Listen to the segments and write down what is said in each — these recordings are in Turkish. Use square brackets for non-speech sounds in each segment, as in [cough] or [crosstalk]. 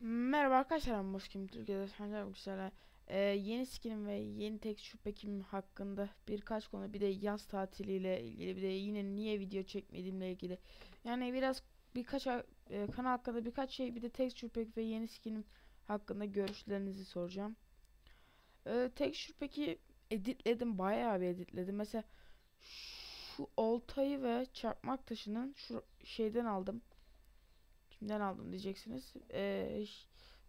Merhaba arkadaşlar, ben Boşkim Türkiye'de Sancar Yüksel'e ee, yeni skinim ve yeni tek şüphekim hakkında birkaç konu bir de yaz tatiliyle ilgili bir de yine niye video çekmediğimle ilgili yani biraz birkaç e, kanal hakkında birkaç şey bir de tek şüphek ve yeni skinim hakkında görüşlerinizi soracağım. Ee, tek şüpheki editledim bayağı bir editledim mesela şu oltayı ve çarpmak taşının şu şeyden aldım. Kimden aldım diyeceksiniz. Ee,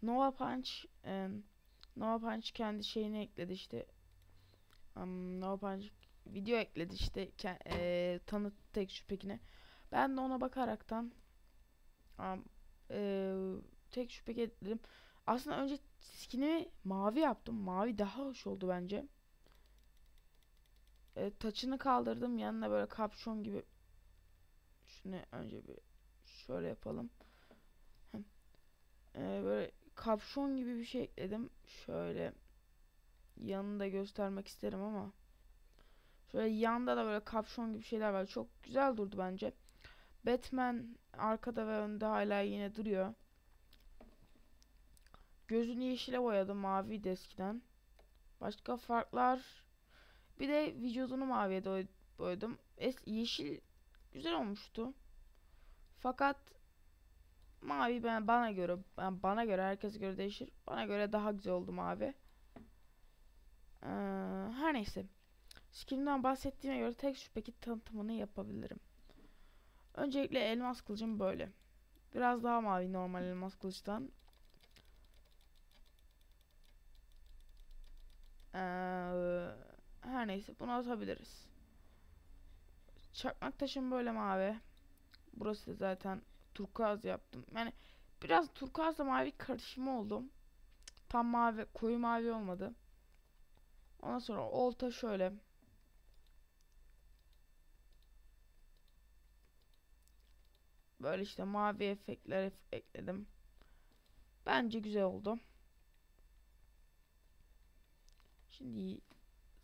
Nova Punch e, Nova Punch kendi şeyini ekledi işte. Um, Nova Punch video ekledi işte e, tanıt tek şüphekine. Ben de ona bakaraktan um, e, tek şüphek ekledim. Aslında önce skinimi mavi yaptım. Mavi daha hoş oldu bence. E, taçını kaldırdım. Yanına böyle kapşon gibi. Şunu önce bir şöyle yapalım. Ee, böyle kapşon gibi bir şey ekledim. Şöyle yanını da göstermek isterim ama şöyle yanda da böyle kapşon gibi şeyler var. Çok güzel durdu bence. Batman arkada ve önde hala yine duruyor. Gözünü yeşile boyadım mavi eskiden. Başka farklar. Bir de vücudunu maviye boyadım. Es yeşil güzel olmuştu. Fakat Mavi ben bana göre ben bana göre herkese göre değişir. Bana göre daha güzel oldu mavi. Ee, her neyse. Skinimden bahsettiğime göre tek şüpheki tanıtımını yapabilirim. Öncelikle elmas kılıcım böyle. Biraz daha mavi normal elmas kılıçtan. Ee, her neyse bunu atabiliriz. Çakmak taşım böyle mavi. Burası zaten turkuaz yaptım. Yani biraz turkuazla mavi karışımı oldum. Tam mavi, koyu mavi olmadı. Ondan sonra olta şöyle. Böyle işte mavi efektler ef- ekledim. Bence güzel oldu. Şimdi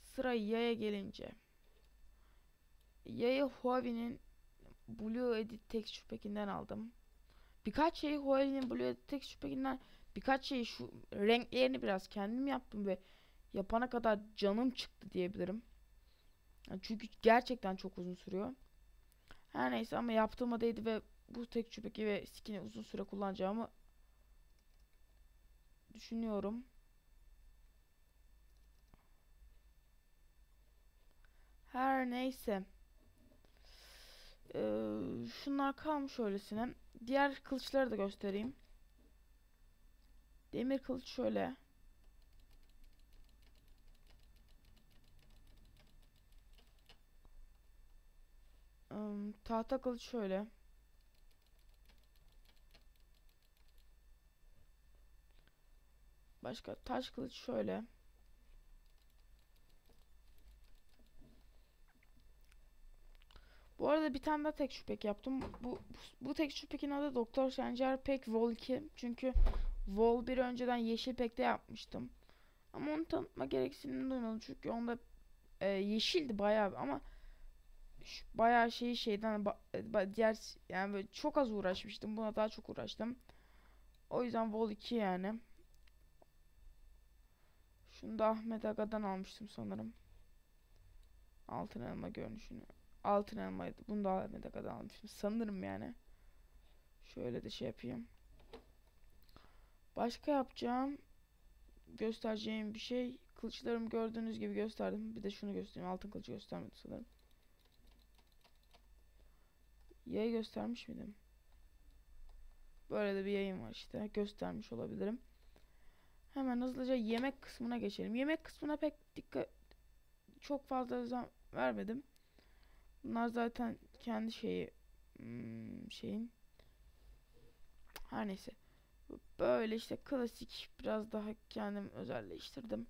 sıra yaya gelince. Yaya Huawei'nin Blue Edit Texture Pack'inden aldım. Birkaç şeyi Huawei'nin Blue Edit Texture Pack'inden birkaç şeyi şu renklerini biraz kendim yaptım ve yapana kadar canım çıktı diyebilirim. Çünkü gerçekten çok uzun sürüyor. Her neyse ama yaptığıma değdi ve bu texture pack'i ve skin'i uzun süre kullanacağımı düşünüyorum. Her neyse. Ee, şunlar kalmış öylesine. Diğer kılıçları da göstereyim. Demir kılıç şöyle. Im, tahta kılıç şöyle. Başka taş kılıç şöyle. Bu arada bir tane daha tek şüphek yaptım. Bu, bu, tek şüphekin adı Doktor Sencer Pek Vol 2. Çünkü Vol 1 önceden Yeşil Pek'te yapmıştım. Ama onu tanıtma gereksinimi duymadım. Çünkü onda e, yeşildi bayağı ama şu- bayağı şeyi şeyden ba- diğer yani böyle çok az uğraşmıştım. Buna daha çok uğraştım. O yüzden Vol 2 yani. Şunu da Ahmet Aga'dan almıştım sanırım. Altın elma görünüşünü. Altın elmaydı. Bunu da Ahmet Aga'dan almıştım. Sanırım yani. Şöyle de şey yapayım. Başka yapacağım göstereceğim bir şey. Kılıçlarımı gördüğünüz gibi gösterdim. Bir de şunu göstereyim. Altın kılıcı göstermedim sanırım. Yayı göstermiş miydim? Böyle de bir yayın var işte. Göstermiş olabilirim. Hemen hızlıca yemek kısmına geçelim. Yemek kısmına pek dikkat çok fazla özen vermedim. Bunlar zaten kendi şeyi hmm, şeyin her neyse. Böyle işte klasik biraz daha kendim özelleştirdim.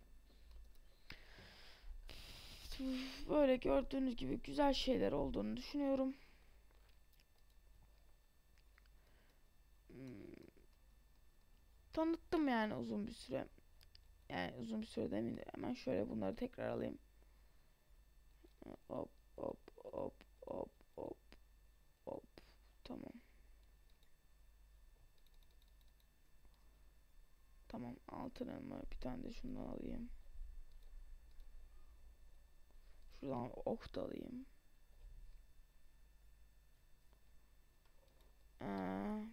Böyle gördüğünüz gibi güzel şeyler olduğunu düşünüyorum. Hmm, Tanıttım yani uzun bir süre. Yani uzun bir süre demeyeyim de hemen şöyle bunları tekrar alayım. Hop hop hop hop hop. Tamam. Tamam altın elma bir tane de şundan alayım. Şuradan ok da alayım. Ee,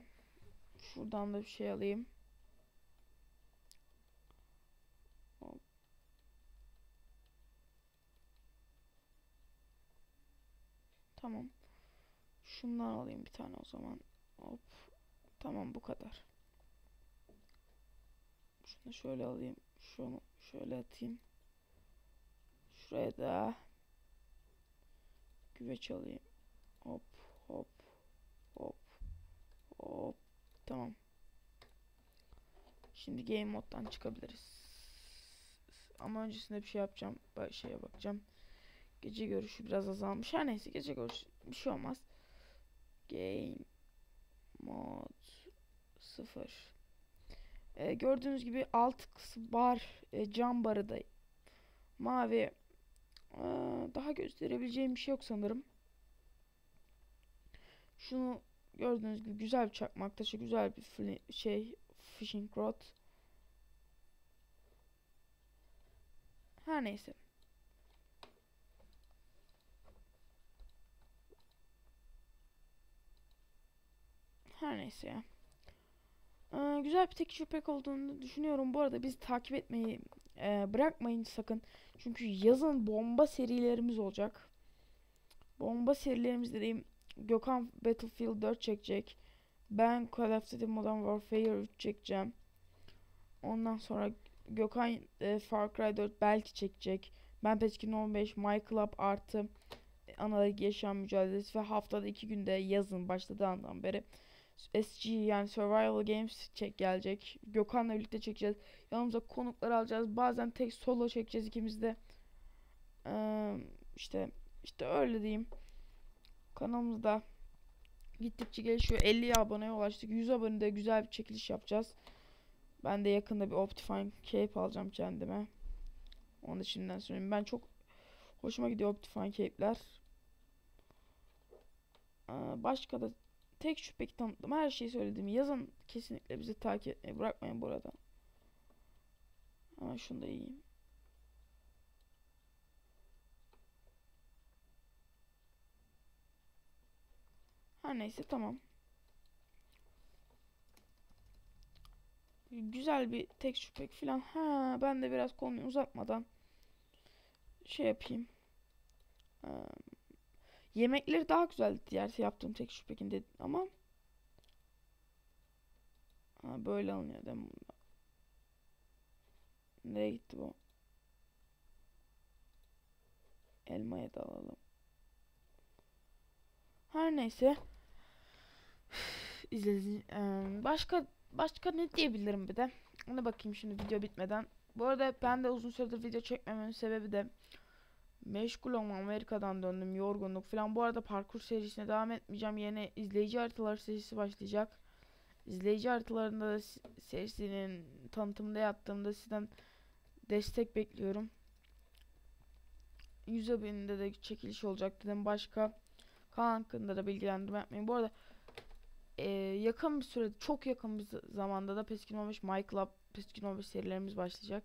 şuradan da bir şey alayım. Tamam. Şundan alayım bir tane o zaman. Hop. Tamam bu kadar. Şunu şöyle alayım. Şunu şöyle atayım. Şuraya da güveç alayım. Hop hop hop hop. Tamam. Şimdi game moddan çıkabiliriz. Ama öncesinde bir şey yapacağım. Şeye bakacağım. Gece görüşü biraz azalmış. Her neyse gece görüşü bir şey olmaz. Game mod 0. Ee, gördüğünüz gibi alt kısım bar, e, cam barı da mavi. Ee, daha gösterebileceğim bir şey yok sanırım. Şunu gördüğünüz gibi güzel bir çakmak taşı, güzel bir şey fishing rod. Her neyse. Her neyse ya. Ee, güzel bir tek pek olduğunu düşünüyorum. Bu arada bizi takip etmeyi e, bırakmayın sakın. Çünkü yazın bomba serilerimiz olacak. Bomba serilerimiz dediğim Gökhan Battlefield 4 çekecek. Ben Call of Duty Modern Warfare 3 çekeceğim. Ondan sonra Gökhan e, Far Cry 4 belki çekecek. Ben Peskin 15, My Club artı Analog Yaşam Mücadelesi ve haftada iki günde yazın başladığı andan beri SG yani Survival Games çek gelecek. Gökhan'la birlikte çekeceğiz. Yanımıza konuklar alacağız. Bazen tek solo çekeceğiz ikimiz de. Ee, işte işte öyle diyeyim. Kanalımızda gittikçe gelişiyor. 50 aboneye ulaştık. 100 abonede güzel bir çekiliş yapacağız. Ben de yakında bir Optifine Cape alacağım kendime. Onu da şimdiden söyleyeyim. Ben çok hoşuma gidiyor Optifine Cape'ler. Ee, başka da tek şüpheki tanıttım. Her şeyi söyledim. Yazın kesinlikle bizi takip etmeyi bırakmayın burada. Ama şunu da yiyeyim. Her neyse tamam. Güzel bir tek şüphek falan. Ha ben de biraz konuyu uzatmadan şey yapayım. Ee, Yemekleri daha güzeldi diğer yaptığım tek şüphekinde ama ha, böyle alınıyor değil mi bunda? Nereye gitti bu? Elmaya da alalım. Her neyse. [sighs] İzlediğiniz başka başka ne diyebilirim bir de? Ona bakayım şimdi video bitmeden. Bu arada ben de uzun süredir video çekmememin sebebi de Meşgul olmam Amerika'dan döndüm yorgunluk falan. Bu arada parkur serisine devam etmeyeceğim. Yeni izleyici haritaları serisi başlayacak. İzleyici haritalarında da serisinin tanıtımında yaptığımda sizden destek bekliyorum. 100 abonede de çekiliş olacak dedim. Başka kanal hakkında da bilgilendirme yapmayın. Bu arada e, yakın bir sürede çok yakın bir zamanda da Peskin 15 My Club Peskin 15 serilerimiz başlayacak.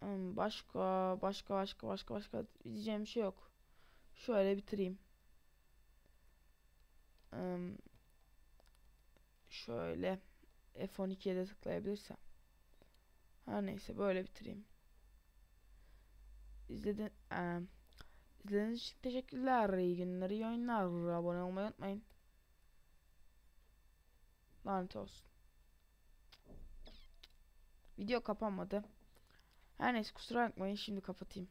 Hmm, başka başka başka başka başka diyeceğim şey yok. Şöyle bitireyim. Hmm, şöyle F12'ye de tıklayabilirsem. Her neyse böyle bitireyim. İzledin, um, izlediğiniz için teşekkürler. İyi günler, iyi oyunlar. Abone olmayı unutmayın. Lanet olsun. Video kapanmadı. Her neyse kusura bakmayın şimdi kapatayım.